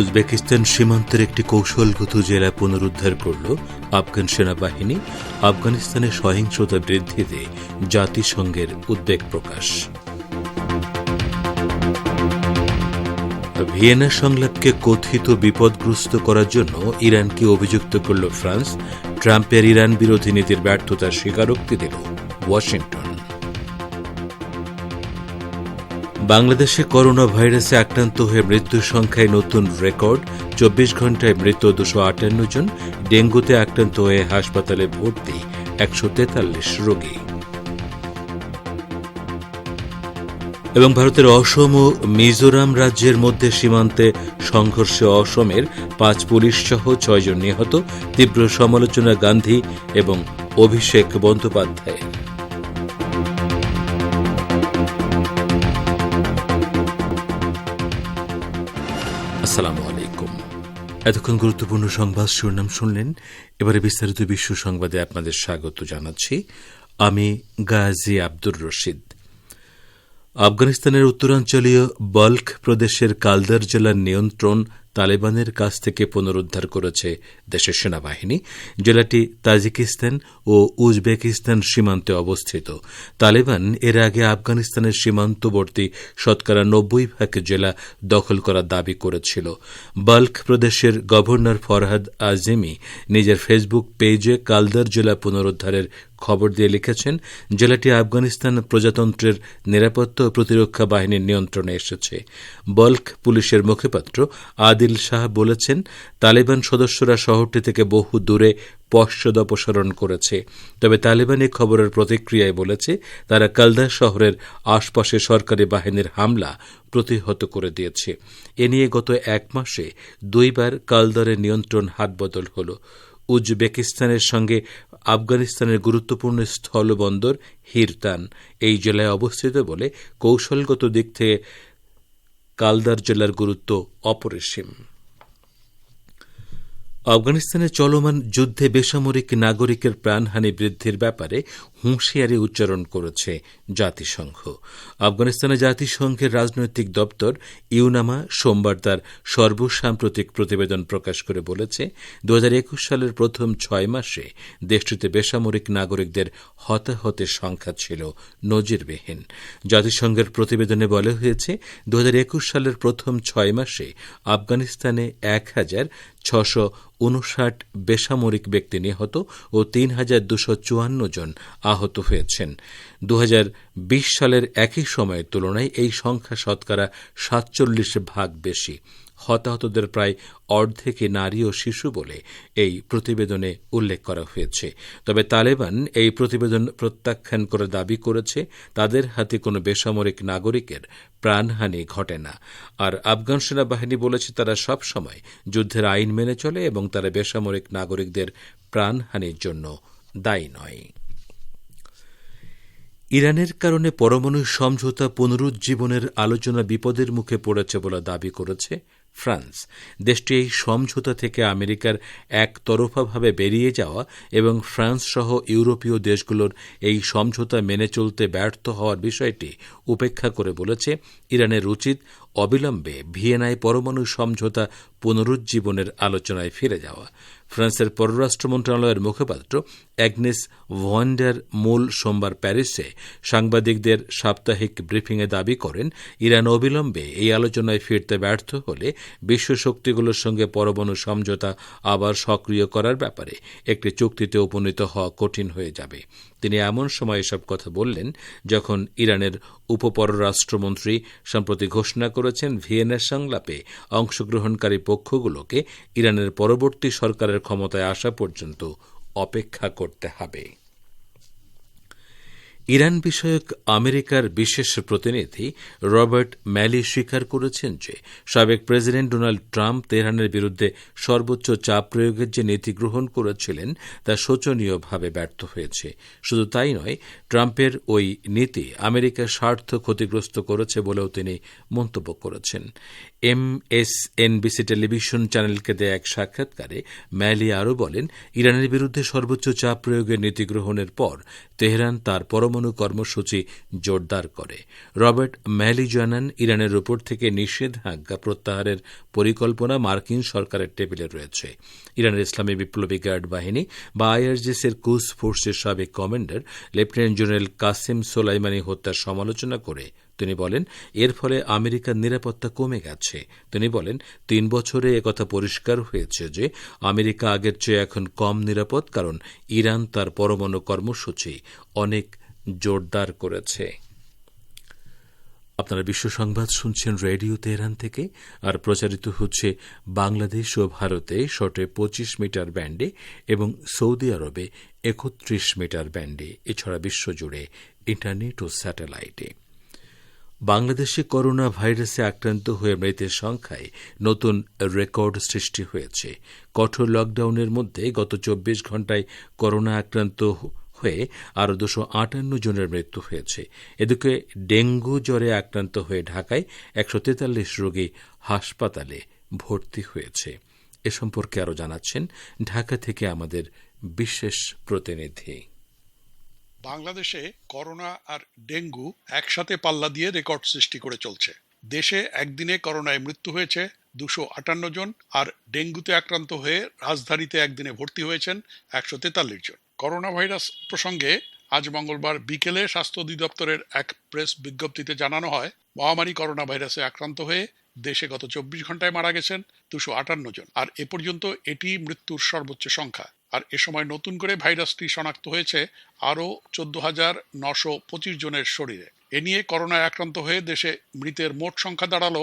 Uzbekistan সীমান্তের একটি কৌশলগত জেলা পুনরুদ্ধার করল আফগান সেনাবাহিনী। আফগানিস্তানের সহিংসতা বৃদ্ধিতে জাতিসংঘের উদ্বেগ প্রকাশ। ভিয়েনা সংলাপকে কথিত বিপদগ্রস্ত করার জন্য ইরানকে অভিযুক্ত করল ফ্রান্স। ট্রাম্পের ইরান বিরোধী নীতির ব্যর্থতার স্বীকারোক্তি দিল ওয়াশিংটন। বাংলাদেশে করোনা ভাইরাসে আক্রান্ত হয়ে মৃত্যুর সংখ্যায় নতুন রেকর্ড। চব্বিশ ঘন্টায় মৃত দুশো আটান্ন জন, ডেঙ্গুতে আক্রান্ত হয়ে হাসপাতালে ভর্তি একশো তেতাল্লিশ রোগী। এবং ভারতের অসম ও মিজোরাম রাজ্যের মধ্যে সীমান্তে সংঘর্ষে অসমের পাঁচ পুলিশ সহ ছয়জন নিহত। তীব্র সমালোচনা গান্ধী এবং অভিষেক বন্দ্যোপাধ্যায়ের। আসসালামু আলাইকুম। এতক্ষণ গুরুত্বপূর্ণ সংবাদ শিরোনাম শুনলেন। এবারে বিস্তারিত বিশ্ব সংবাদে আপনাদের স্বাগত জানাচ্ছি। আমি গাজী আব্দুর রশিদ। আফগানিস্তানের উত্তরাঞ্চলীয় বাল্ক প্রদেশের কালদার জেলার নিয়ন্ত্রণ তালেবানের কাছ থেকে পুনরুদ্ধার করেছে দেশের সেনাবাহিনী। জেলাটি তাজিকিস্তান ও উজবেকিস্তান সীমান্তে অবস্থিত। তালেবান এর আগে আফগানিস্তানের সীমান্তবর্তী শতকরা নব্বই ভাগ জেলা দখল করার দাবি করেছিল। বাল্ক প্রদেশের গভর্নর ফরহাদ আজিমি নিজের ফেসবুক পেজে কালদার জেলা পুনরুদ্ধারের খবর দিয়ে লিখেছেন, জেলাটি আফগানিস্তান প্রজাতন্ত্রের নিরাপত্তা ও প্রতিরক্ষা বাহিনীর নিয়ন্ত্রণে এসেছে। বল্ক পুলিশের মুখপাত্র আদিল শাহ বলেছেন, তালেবান সদস্যরা শহরটি থেকে বহু দূরে পশ্চাদ অপসারণ করেছে। তবে তালেবান এই খবরের প্রতিক্রিয়ায় বলেছে, তারা কালদা শহরের আশপাশে সরকারি বাহিনীর হামলা প্রতিহত করে দিয়েছে। এ নিয়ে গত এক মাসে দুইবার কালদারের নিয়ন্ত্রণ হাতবদল হল। উজবেকিস্তানের সঙ্গে আফগানিস্তানের গুরুত্বপূর্ণ স্থলবন্দর হিরতান। এই জেলায় অবস্থিত বলে কৌশলগত দিক থেকে কালদার জেলার গুরুত্ব অপরিসীম। আফগানিস্তানে চলমান যুদ্ধে বেসামরিক নাগরিকের প্রাণহানি বৃদ্ধির ব্যাপারে হুঁশিয়ারি উচ্চারণ করেছে জাতিসংঘ। আফগানিস্তানে জাতিসংঘের রাজনৈতিক দপ্তর ইউনামা সোমবার তার সর্বসাম্প্রতিক প্রতিবেদন প্রকাশ করে বলেছে দু হাজার একুশ সালের প্রথম ছয় মাসে দেশটিতে বেসামরিক নাগরিকদের হতাহতের সংখ্যা ছিল নজিরবিহীন। জাতিসংঘের প্রতিবেদনে বলা হয়েছে দু হাজার একুশ সালের প্রথম ছয় মাসে আফগানিস্তানে এক হাজার ছশো উনষাট বেসামরিক ব্যক্তি নিহত ও তিন হাজার দুশো চুয়ান্ন জন আহত হয়েছেন। দু হাজার বিশ সালের একই সময়ের তুলনায় এই সংখ্যা শতকরা সাতচল্লিশ ভাগ বেশি। হতাহতদের প্রায় অর্ধেকই নারী ও শিশু বলে এই প্রতিবেদনে উল্লেখ করা হয়েছে। তবে তালেবান এই প্রতিবেদন প্রত্যাখ্যান করে দাবি করেছে, তাদের হাতে কোনো বেসামরিক নাগরিকের প্রাণহানি ঘটে না। আর আফগান সেনাবাহিনী বলেছে, তারা সব সময় যুদ্ধের আইন মেনে চলে এবং তারা বেসামরিক নাগরিকদের প্রাণহানির জন্য দায়ী নয়। ইরানের কারণে পরমাণু সমঝোতা পুনরুজ্জীবনের আলোচনা বিপদের মুখে পড়েছে বলে দাবি করেছে ফ্রান্স, দেশটি এই সমঝোতা থেকে আমেরিকার একতরফাভাবে বেরিয়ে যাওয়া এবং ফ্রান্স সহ ইউরোপীয় দেশগুলোর এই সমঝোতা মেনে চলতে ব্যর্থ হওয়ার বিষয়টি উপেক্ষা করে বলেছে ইরানের উচিত অবিলম্বে ভিয়েনায় পরমাণু সমঝোতা পুনরুজ্জীবনের আলোচনায় ফিরে যাওয়া। ফ্রান্সের পররাষ্ট্র মন্ত্রণালয়ের মুখপাত্র অ্যাগনেস ভয়েন্ডার মূল সোমবার প্যারিসে সাংবাদিকদের সাপ্তাহিক ব্রিফিংয়ে দাবি করেন, ইরান অবিলম্বে এই আলোচনায় ফিরতে ব্যর্থ হলে বিশ্ব শক্তিগুলোর সঙ্গে পরমাণু সমঝোতা আবার সক্রিয় করার ব্যাপারে একটি চুক্তিতে উপনীত হওয়া কঠিন হয়ে যাবে। তিনি এমন সময় এসব কথা বললেন যখন ইরানের উপপররাষ্ট্রমন্ত্রী সম্প্রতি ঘোষণা করেছেন ভিয়েনার সংলাপে অংশগ্রহণকারী পক্ষগুলোকে ইরানের পরবর্তী সরকারের ক্ষমতায় আসা পর্যন্ত অপেক্ষা করতে হবে। ইরান বিষয়ক আমেরিকার বিশেষ প্রতিনিধি রবার্ট ম্যালি স্বীকার করেছেন যে, সাবেক প্রেসিডেন্ট ডোনাল্ড ট্রাম্প তেহরানের বিরুদ্ধে সর্বোচ্চ চাপ প্রয়োগের যে নীতি গ্রহণ করেছিলেন, তা শোচনীয়ভাবে ব্যর্থ হয়েছে। শুধু তাই নয়, ট্রাম্পের ওই নীতি আমেরিকার স্বার্থ ক্ষতিগ্রস্ত করেছে বলেও তিনি মন্তব্য করেছেন। এমএসএনবিসি টেলিভিশন চ্যানেলকে দেয়া এক সাক্ষাৎকারে ম্যালি আরও বলেন, ইরানের বিরুদ্ধে সর্বোচ্চ চাপ প্রয়োগের নীতি গ্রহণের পর তেহরান তার পরমাণু পরমাণু কর্মসূচি জোরদার করে। রবার্ট ম্যালি জানান ইরানের উপর থেকে নিষেধাজ্ঞা প্রত্যাহারের পরিকল্পনা মার্কিন সরকারের টেবিলে রয়েছে। ইরানের ইসলামী বিপ্লবী গার্ড বাহিনী বা আইআরজিএস এর কুস ফোর্সের সাবেক commander, lieutenant general Qasem Soleimani হত্যার সমালোচনা করে। তিনি বলেন, এর ফলে আমেরিকার নিরাপত্তা কমে গেছে। তিনি বলেন, তিন বছরে একথা পরিষ্কার হয়েছে যে আমেরিকা আগের চেয়ে এখন কম নিরাপদ, কারণ ইরান তার পরমাণু কর্মসূচি অনেক জোরদার করেছে। আপনারা বিশ্ব সংবাদ শুনছেন রেডিও তেহরান থেকে, আর প্রচারিত হচ্ছে বাংলাদেশ ও ভারতে শর্টে পঁচিশ মিটার ব্যান্ডে এবং সৌদি আরবে একত্রিশ মিটার ব্যান্ডে, এছাড়া বিশ্বজুড়ে ইন্টারনেট ও স্যাটেলাইটে। বাংলাদেশে করোনা ভাইরাসে আক্রান্ত হয়ে মৃতের সংখ্যায় নতুন রেকর্ড সৃষ্টি হয়েছে। কঠোর লকডাউনের মধ্যে গত চব্বিশ ঘণ্টায় করোনা আক্রান্ত হয়ে আরও দুশো আটান্ন জনের মৃত্যু হয়েছে। এদিকে ডেঙ্গু জ্বরে আক্রান্ত হয়ে ঢাকায় একশো তেতাল্লিশ রোগী হাসপাতালে ভর্তি হয়েছে। এ সম্পর্কে আরও জানাচ্ছেন ঢাকা থেকে আমাদের বিশেষ প্রতিনিধি। বাংলাদেশে করোনা আর ডেঙ্গু একসাথে পাল্লা দিয়ে রেকর্ড সৃষ্টি করে চলছে। দেশে একদিনে করোনায় মৃত্যু হয়েছে দুশো আটান্ন জন আর ডেঙ্গুতে আক্রান্ত হয়ে রাজধানীতে একদিনে ভর্তি হয়েছেন একশো তেতাল্লিশ জন। করোনা ভাইরাস প্রসঙ্গে আজ মঙ্গলবার বিকেলে স্বাস্থ্য অধিদপ্তরের এক প্রেস বিজ্ঞপ্তিতে জানানো হয়, মহামারী করোনা ভাইরাসে আক্রান্ত হয়ে দেশে গত চব্বিশ ঘন্টায় মারা গেছেন দুশো আটান্ন জন। আর এ পর্যন্ত এটি মৃত্যুর সর্বোচ্চ সংখ্যা। আর এ সময় নতুন করে ভাইরাসটি শনাক্ত হয়েছে আরও চোদ্দ হাজার নশো পঁচিশ জনের শরীরে। এ নিয়ে করোনায় আক্রান্ত হয়ে দেশে মৃতের মোট সংখ্যা দাঁড়াল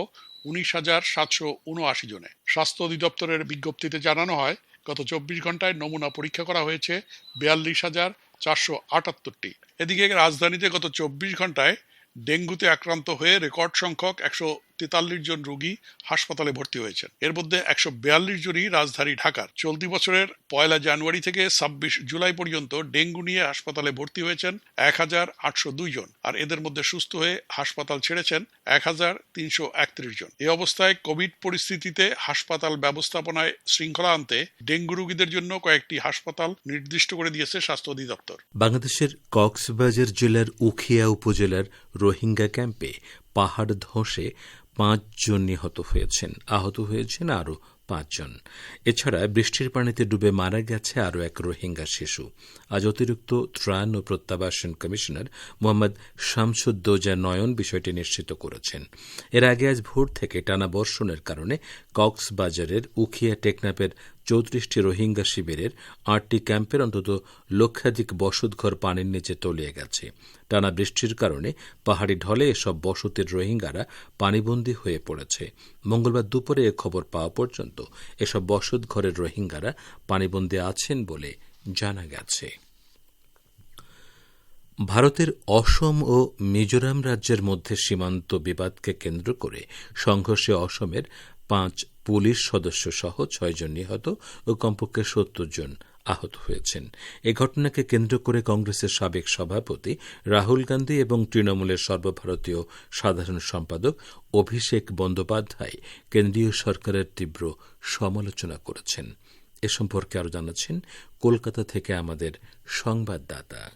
উনিশ হাজার সাতশো উনআশি জনে। স্বাস্থ্য অধিদপ্তরের বিজ্ঞপ্তিতে জানানো হয়, গত চব্বিশ ঘন্টায় নমুনা পরীক্ষা করা হয়েছে বিয়াল্লিশ হাজার চারশো আটাত্তরটি। এদিকে রাজধানীতে গত চব্বিশ ঘন্টায় ডেঙ্গুতে আক্রান্ত হয়ে রেকর্ড সংখ্যক একশো তেতাল্লিশ জন রোগী হাসপাতালে ভর্তি হয়েছেন। এর মধ্যে একশো বিয়াল্লিশ জনই রাজধানী ঢাকার। চলতি বছরের পয়লা জানুয়ারি থেকে ছাব্বিশ জুলাই পর্যন্ত ডেঙ্গু নিয়ে হাসপাতালে ভর্তি হয়েছেন এক হাজার আটশো দুই জন আর এদের মধ্যে সুস্থ হয়ে হাসপাতাল ছেড়েছেন এক হাজার তিনশো একত্রিশ জন। এই অবস্থায় কোভিড পরিস্থিতিতে হাসপাতাল ব্যবস্থাপনায় শৃঙ্খলা আনতে ডেঙ্গু রোগীদের জন্য কয়েকটি হাসপাতাল নির্দিষ্ট করে দিয়েছে স্বাস্থ্য অধিদপ্তর। বাংলাদেশের কক্সবাজার জেলার উখিয়া উপজেলার রোহিঙ্গা ক্যাম্পে পাহাড় ধসে পাঁচজন নিহত হয়েছেন, আহত হয়েছেন আরও পাঁচজন। এছাড়া বৃষ্টির পানিতে ডুবে মারা গেছে আরও এক রোহিঙ্গা শিশু। আজ অতিরিক্ত ত্রাণ ও প্রত্যাবাসন কমিশনার মোহাম্মদ শামসুদ্দোজা নয়ন বিষয়টি নিশ্চিত করেছেন। এর আগে আজ ভোর থেকে টানা বর্ষণের কারণে কক্সবাজারের উখিয়া টেকনাপের চৌত্রিশটি রোহিঙ্গা শিবিরের আটটি ক্যাম্পের অন্তত লক্ষাধিক বসতঘর পানির নিচে তলিয়ে গেছে। টানা বৃষ্টির কারণে পাহাড়ি ঢলে এসব বসতির রোহিঙ্গারা পানিবন্দী হয়ে পড়েছে। মঙ্গলবার দুপুরে এ খবর পাওয়া পর্যন্ত এসব বসত ঘরের রোহিঙ্গারা পানিবন্দী আছেন বলে জানা গেছে। ভারতের অসম ও মিজোরাম রাজ্যের মধ্যে সীমান্ত বিবাদকে কেন্দ্র করে সংঘর্ষে অসমের পাঁচ পুলিশ সদস্য সহ ছয়জন নিহত ও কমপক্ষে সত্তর জন আহত হয়েছেন। এ ঘটনাকে কেন্দ্র করে কংগ্রেসের সাবেক সভাপতি রাহুল গান্ধী এবং তৃণমূলের সর্বভারতীয় সাধারণ সম্পাদক অভিষেক বন্দ্যোপাধ্যায় কেন্দ্রীয় সরকারের তীব্র সমালোচনা করেছেন। এ সম্পর্কে আরও জানাচ্ছেন কলকাতা থেকে আমাদের সংবাদদাতা।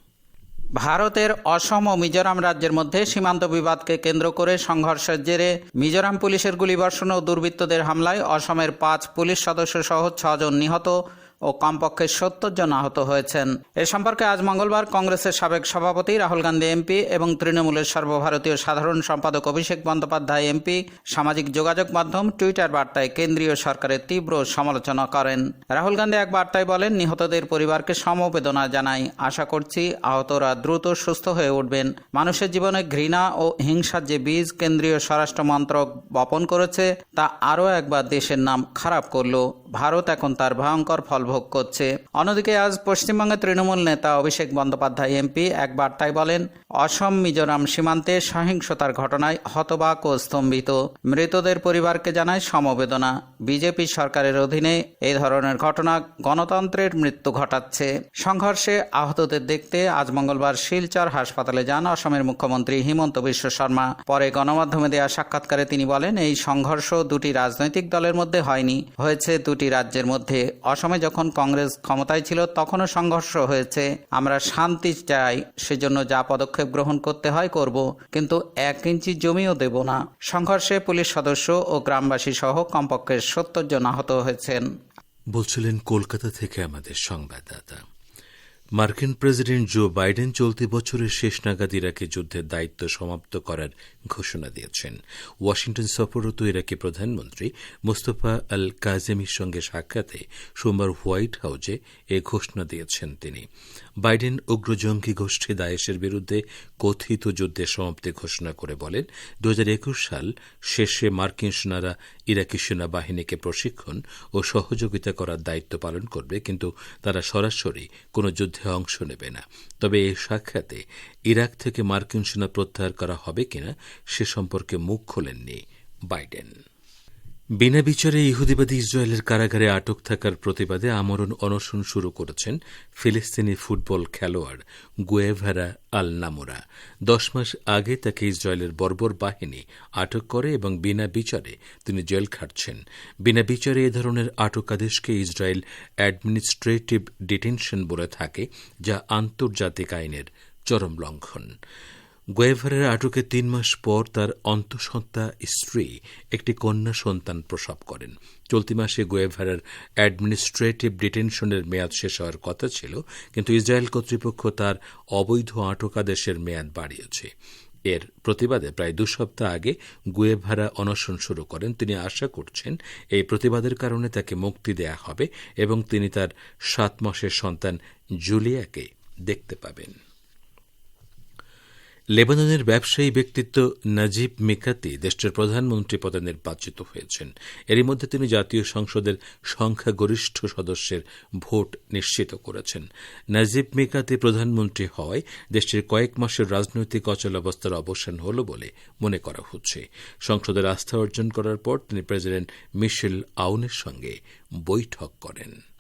ভারতের অসম ও মিজোরাম রাজ্যের মধ্যে সীমান্ত বিবাদকে কেন্দ্র করে সংঘর্ষের জেরে মিজোরাম পুলিশের গুলিবর্ষণ ও দুর্বৃত্তদের হামলায় অসমের পাঁচ পুলিশ সদস্য সহ ছজন নিহত। ও কমপক্ষে সত্তর জন আহত হয়েছেন। এ সম্পর্কে আজ মঙ্গলবার কংগ্রেসের সাবেক সভাপতি রাহুল গান্ধী এমপি এবং তৃণমূলের সর্বভারতীয় সাধারণ সম্পাদক অভিষেক বন্দ্যোপাধ্যায় এমপি, সামাজিক যোগাযোগ মাধ্যম, টুইটার বার্তায় কেন্দ্রীয় সরকারের তীব্র সমালোচনা করেন। রাহুল গান্ধী এক বার্তায় বলেন, নিহতদের পরিবারকে সমবেদনা জানাই। আশা করছি আহতরা দ্রুত সুস্থ হয়ে উঠবেন। মানুষের জীবনে ঘৃণা ও হিংসার যে বীজ কেন্দ্রীয় স্বরাষ্ট্র মন্ত্রক বপন করেছে, তা আরও একবার দেশের নাম খারাপ করল। ভারত এখন তার ভয়ঙ্কর ফল ভোগ করছে। অন্যদিকে আজ পশ্চিমবঙ্গের তৃণমূল নেতা অভিষেক বন্দ্যোপাধ্যায়, এমপি, এক বার্তায় বলেন, অসম, মিজোরাম সীমান্তে সহিংসতার ঘটনায় হতবাক ও স্তম্ভিত। মৃতদের পরিবারকে জানায় সমবেদনা। বিজেপি সরকারের অধীনে এই ধরনের ঘটনা গণতন্ত্রের মৃত্যু ঘটাচ্ছে। সংঘর্ষে আহতদের দেখতে আজ মঙ্গলবার শিলচর হাসপাতালে যান অসমের মুখ্যমন্ত্রী হিমন্ত বিশ্ব শর্মা। পরে গণমাধ্যমে দেওয়া সাক্ষাৎকারে তিনি বলেন, এই সংঘর্ষ দুটি রাজনৈতিক দলের মধ্যে হয়নি। হয়েছে দুটি রাজ্যের মধ্যে। অসমে যখন যখন কংগ্রেস ক্ষমতায় ছিল, তখনও সংঘর্ষ হয়েছে। আমরা শান্তি চাই, সেজন্য যা পদক্ষেপ গ্রহণ করতে হয় করব, কিন্তু এক ইঞ্চি জমিও দেব না। সংঘর্ষে পুলিশ সদস্য ও গ্রামবাসী সহ কমপক্ষে সত্তর জন আহত হয়েছেন। বলছিলেন, কলকাতা থেকে আমাদের সংবাদদাতা। মার্কিন প্রেসিডেন্ট জো বাইডেন চলতি বছরের শেষ নাগাদ ইরাকে যুদ্ধের দায়িত্ব সমাপ্ত করার ঘোষণা দিয়েছেন। ওয়াশিংটন সফররত ইরাকি প্রধানমন্ত্রী মোস্তফা আল কাজেমির সঙ্গে সাক্ষাতে সোমবার হোয়াইট হাউসে এ ঘোষণা দিয়েছেন তিনি। বাইডেন উগ্র জঙ্গি গোষ্ঠী দায়েশের বিরুদ্ধে কথিত যুদ্ধের সমাপ্তি ঘোষণা করে বলেন দু হাজার একুশ সাল শেষে মার্কিন সেনারা ইরাকি সেনাবাহিনীকে প্রশিক্ষণ ও সহযোগিতা করার দায়িত্ব পালন করবে, কিন্তু তারা সরাসরি কোনো যুদ্ধে অংশ নেবে না। তবে এই সাক্ষাতে ইরাক থেকে মার্কিন সেনা প্রত্যাহার করা হবে কিনা সে সম্পর্কে মুখ খোলেননি বাইডেন। বিনা বিচারে ইহুদিবাদী ইসরায়েলের কারাগারে আটক থাকার প্রতিবাদে আমরণ অনশন শুরু করেছেন ফিলিস্তিনি ফুটবল খেলোয়াড় গুয়েভারা আল নামোরা দশ মাস আগে তাকে ইসরায়েলের বর্বর বাহিনী আটক করে এবং বিনা বিচারে তিনি জেল খাটছেন। বিনা বিচারে এ ধরনের আটক আদেশকে ইসরায়েল অ্যাডমিনিস্ট্রেটিভ ডিটেনশন বলে থাকে, যা আন্তর্জাতিক আইনের চরম লঙ্ঘন। গোয়েভারের আটকে তিন মাস পর তার অন্তঃসত্ত্বা স্ত্রী একটি কন্যা সন্তান প্রসব করেন। চলতি মাসে গোয়েভারের অ্যাডমিনিস্ট্রেটিভ ডিটেনশনের মেয়াদ শেষ হওয়ার কথা ছিল, কিন্তু ইসরায়েল কর্তৃপক্ষ তার অবৈধ আটকাদেশের মেয়াদ বাড়িয়েছে। এর প্রতিবাদে প্রায় দু সপ্তাহ আগে গুয়েভারা অনশন শুরু করেন। তিনি আশা করছেন এই প্রতিবাদের কারণে তাকে মুক্তি দেয়া হবে এবং তিনি তার সাত মাসের সন্তান জুলিয়াকে দেখতে পাবেন। লেবাননের ব্যবসায়ী ব্যক্তিত্ব নাজিব মিকাতি দেশটির প্রধানমন্ত্রী পদে নির্বাচিত হয়েছেন। এরই মধ্যে তিনি জাতীয় সংসদের সংখ্যাগরিষ্ঠ সদস্যের ভোট নিশ্চিত করেছেন। নাজিব মিকাতি প্রধানমন্ত্রী হওয়ায় দেশটির কয়েক মাসের রাজনৈতিক অচলাবস্থার অবসান হল বলে মনে করা হচ্ছে। সংসদের আস্থা অর্জন করার পর তিনি প্রেসিডেন্ট মিশেল আউনের সঙ্গে বৈঠক করেন।